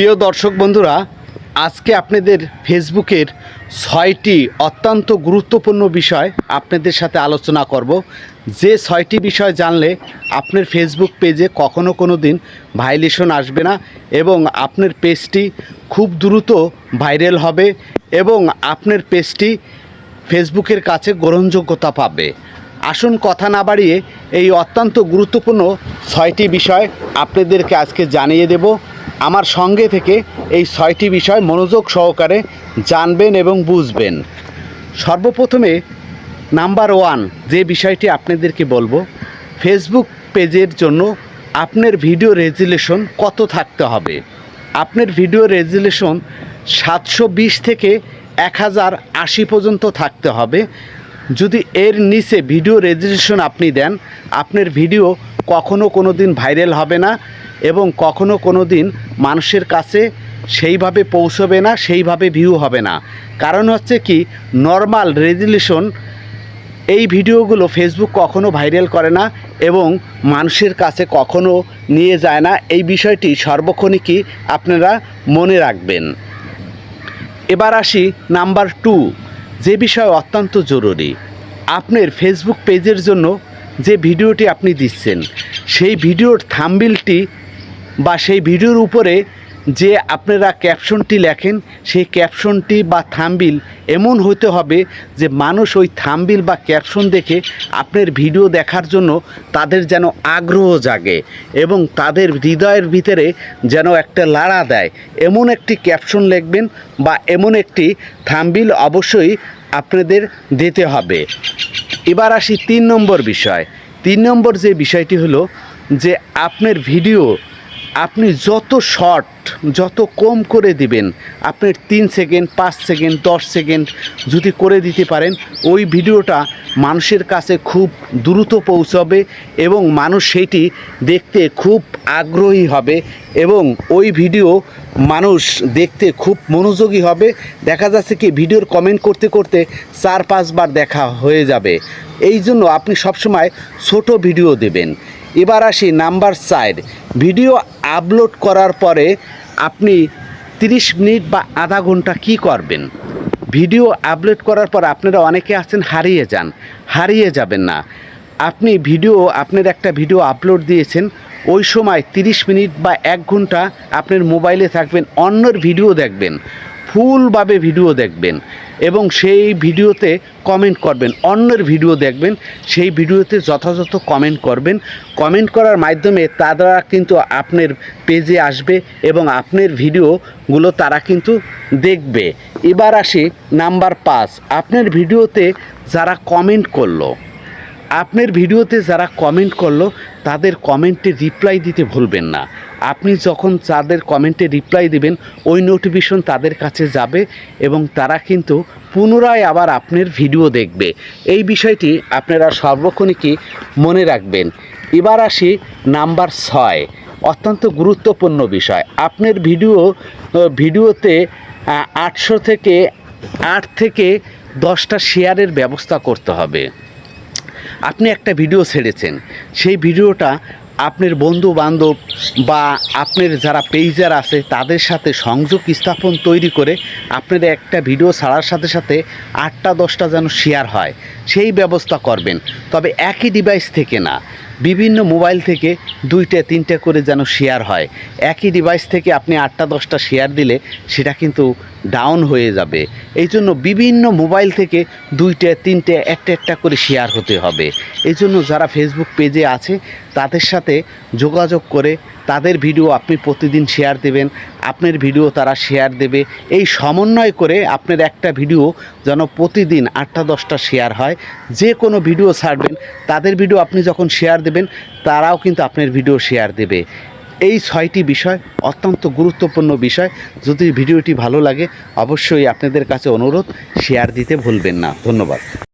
প্রিয় দর্শক বন্ধুরা, আজকে আপনাদের ফেসবুকের ছয়টি অত্যন্ত গুরুত্বপূর্ণ বিষয় আপনাদের সাথে আলোচনা করব। যে ছয়টি বিষয় জানলে আপনার ফেসবুক পেজে কখনো কোনো দিন ভাইলেশন আসবে না এবং আপনার পেজটি খুব দ্রুত ভাইরাল হবে এবং আপনার পেজটি ফেসবুকের কাছে গ্রহণযোগ্যতা পাবে। আসুন কথা না বাড়িয়ে এই অত্যন্ত গুরুত্বপূর্ণ ছয়টি বিষয় আপনাদেরকে আজকে জানিয়ে দেব। আমার সঙ্গে থেকে এই ছয়টি বিষয় মনোযোগ সহকারে জানবেন এবং বুঝবেন। সর্বপ্রথমে নাম্বার ওয়ান, যে বিষয়টি আপনাদেরকে বলব, ফেসবুক পেজের জন্য আপনার ভিডিও রেজুলেশন কত থাকতে হবে? আপনার ভিডিও রেজুলেশন সাতশো বিশ থেকে এক হাজার আশি পর্যন্ত থাকতে হবে। যদি এর নিচে ভিডিও রেজুলেশন আপনি দেন, আপনার ভিডিও কখনো কোনো দিন ভাইরাল হবে না এবং কখনো কোনো দিন মানুষের কাছে সেইভাবে পৌঁছবে না, সেইভাবে ভিউ হবে না। কারণ হচ্ছে কি নর্মাল রেজুলেশন এই ভিডিওগুলো ফেসবুক কখনো ভাইরাল করে না এবং মানুষের কাছে কখনো নিয়ে যায় না। এই বিষয়টি সর্বক্ষণই কি আপনারা মনে রাখবেন। এবার আসি নাম্বার টু যে বিষয় অত্যন্ত জরুরি। আপনার ফেসবুক পেজের জন্য যে ভিডিওটি আপনি দিচ্ছেন, সেই ভিডিওর থাম্বিলটি বা সেই ভিডিওর উপরে যে আপনারা ক্যাপশনটি লেখেন, সেই ক্যাপশনটি বা থাম্বিল এমন হতে হবে যে মানুষ ওই থাম্বিল বা ক্যাপশন দেখে আপনার ভিডিও দেখার জন্য তাদের যেন আগ্রহ জাগে এবং তাদের হৃদয়ের ভিতরে যেন একটা লাড়া দেয়। এমন একটি ক্যাপশন লিখবেন বা এমন একটি থাম্বিল অবশ্যই আপনাদের দিতে হবে। এবার আসি তিন নম্বর বিষয়। তিন নম্বর যে বিষয়টি হলো যে আপনার ভিডিও আপনি যত শর্ট যত কম করে দিবেন, আপনার তিন সেকেন্ড পাঁচ সেকেন্ড দশ সেকেন্ড যদি করে দিতে পারেন, ওই ভিডিওটা মানুষের কাছে খুব দ্রুত পৌঁছাবে এবং মানুষ সেইটি দেখতে খুব আগ্রহী হবে এবং ওই ভিডিও মানুষ দেখতে খুব মনোযোগী হবে। দেখা যাচ্ছে কি ভিডিওর কমেন্ট করতে করতে চার পাঁচবার দেখা হয়ে যাবে। এই জন্য আপনি সবসময় ছোট ভিডিও দেবেন। এবার আসি নাম্বার চার। ভিডিও আপলোড করার পরে আপনি 30 মিনিট বা আধা ঘণ্টা কি করবেন? ভিডিও আপলোড করার পর আপনারা অনেকে আছেন, হারিয়ে যান। হারিয়ে যাবেন না। আপনি ভিডিও, আপনার একটা ভিডিও আপলোড দিয়েছেন, ওই সময় 30 মিনিট বা এক ঘণ্টা আপনার মোবাইলে থাকবেন, অন্যর ভিডিও দেখবেন। ফুলভাবে ভিডিও দেখবেন এবং সেই ভিডিওতে কমেন্ট করবেন। অন্যের ভিডিও দেখবেন, সেই ভিডিওতে যথাযথ কমেন্ট করবেন। কমেন্ট করার মাধ্যমে তারা কিন্তু আপনার পেজে আসবে এবং আপনার ভিডিওগুলো তারা কিন্তু দেখবে। এবার আসি নাম্বার পাঁচ। আপনার ভিডিওতে যারা কমেন্ট করল আপনার ভিডিওতে যারা কমেন্ট করল, তাদের কমেন্টে রিপ্লাই দিতে ভুলবেন না। আপনি যখন তাদের কমেন্টে রিপ্লাই দিবেন, ওই নোটিফিকেশন তাদের কাছে যাবে এবং তারা কিন্তু পুনরায় আবার আপনার ভিডিও দেখবে। এই বিষয়টি আপনারা সর্বক্ষণিকই মনে রাখবেন। এবার আসি নাম্বার ছয়, অত্যন্ত গুরুত্বপূর্ণ বিষয়। আপনার ভিডিও ভিডিওতে আটশো থেকে আট থেকে দশটা শেয়ারের ব্যবস্থা করতে হবে। আপনি একটা ভিডিও ছেড়েছেন। সেই ভিডিওটা আপনার বন্ধু বান্ধব বা আপনার যারা পেইজার আছে, তাদের সাথে সংযোগ স্থাপন তৈরি করে আপনার একটা ভিডিও ছাড়ার সাথে সাথে আটটা দশটা যেন শেয়ার হয়। সেই ব্যবস্থা করবেন। তবে একই ডিভাইস থেকে না। বিভিন্ন মোবাইল থেকে দুইটা, তিনটে করে যেন শেয়ার হয়। একই ডিভাইস থেকে আপনি আটটা, দশটা শেয়ার দিলে সেটা কিন্তু ডাউন হয়ে যাবে। এই জন্য বিভিন্ন মোবাইল থেকে দুইটা, তিনটে, একটা একটা করে শেয়ার হতে হবে। এই জন্য যারা ফেসবুক পেজে আছে, তাদের সাথে যোগাযোগ করে তাদের ভিডিও আপনি প্রতিদিন শেয়ার দেবেন, আপনার ভিডিও তারা শেয়ার দেবে। এই সমন্বয় করে আপনার একটা ভিডিও যেন প্রতিদিন আটটা, দশটা শেয়ার হয়। যে কোনো ভিডিও ছাড়বেন, তাদের ভিডিও আপনি যখন শেয়ার দেবেন, তারাও কিন্তু আপনার ভিডিও শেয়ার দেবে। এই ছয়টি বিষয় অত্যন্ত গুরুত্বপূর্ণ বিষয়। যদি ভিডিওটি ভালো লাগে, অবশ্যই আপনাদের কাছে অনুরোধ শেয়ার দিতে ভুলবেন না। ধন্যবাদ।